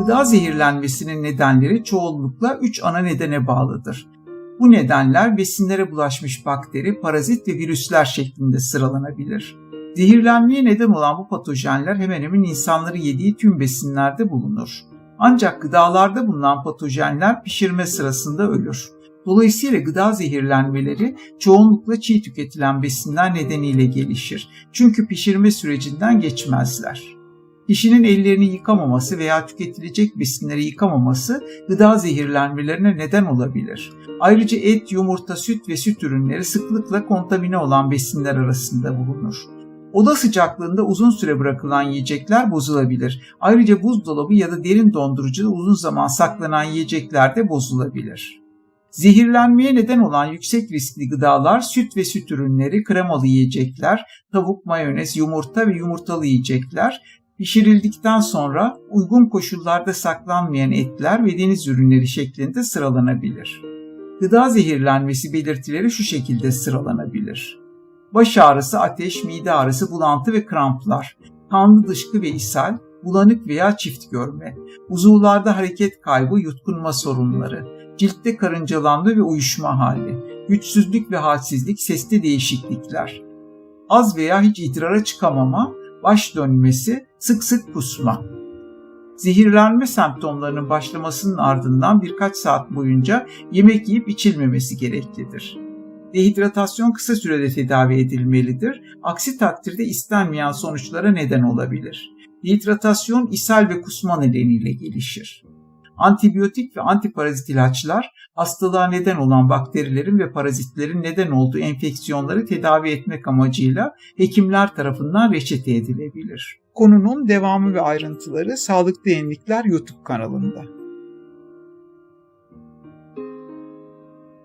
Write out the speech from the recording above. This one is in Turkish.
Gıda zehirlenmesinin nedenleri çoğunlukla 3 ana nedene bağlıdır. Bu nedenler besinlere bulaşmış bakteri, parazit ve virüsler şeklinde sıralanabilir. Zehirlenmeye neden olan bu patojenler hemen hemen insanları yediği tüm besinlerde bulunur. Ancak gıdalarda bulunan patojenler pişirme sırasında ölür. Dolayısıyla gıda zehirlenmeleri çoğunlukla çiğ tüketilen besinler nedeniyle gelişir. Çünkü pişirme sürecinden geçmezler. Kişinin ellerini yıkamaması veya tüketilecek besinleri yıkamaması gıda zehirlenmelerine neden olabilir. Ayrıca et, yumurta, süt ve süt ürünleri sıklıkla kontamine olan besinler arasında bulunur. Oda sıcaklığında uzun süre bırakılan yiyecekler bozulabilir. Ayrıca buzdolabı ya da derin dondurucuda uzun zaman saklanan yiyecekler de bozulabilir. Zehirlenmeye neden olan yüksek riskli gıdalar süt ve süt ürünleri, kremalı yiyecekler, tavuk, mayonez, yumurta ve yumurtalı yiyecekler, pişirildikten sonra uygun koşullarda saklanmayan etler ve deniz ürünleri şeklinde sıralanabilir. Gıda zehirlenmesi belirtileri şu şekilde sıralanabilir. Baş ağrısı, ateş, mide ağrısı, bulantı ve kramplar, kanlı dışkı ve ishal, bulanık veya çift görme, uzuvlarda hareket kaybı, yutkunma sorunları, ciltte karıncalanma ve uyuşma hali, güçsüzlük ve halsizlik, seste değişiklikler, az veya hiç idrara çıkamama, baş dönmesi, sık sık kusma. Zehirlenme semptomlarının başlamasının ardından birkaç saat boyunca yemek yiyip içilmemesi gereklidir. Dehidratasyon kısa sürede tedavi edilmelidir. Aksi takdirde istenmeyen sonuçlara neden olabilir. Dehidratasyon ishal ve kusma nedeniyle gelişir. Antibiyotik ve antiparazit ilaçlar hastalığa neden olan bakterilerin ve parazitlerin neden olduğu enfeksiyonları tedavi etmek amacıyla hekimler tarafından reçete edilebilir. Konunun devamı ve ayrıntıları Sağlıklı Yenilikler YouTube kanalında.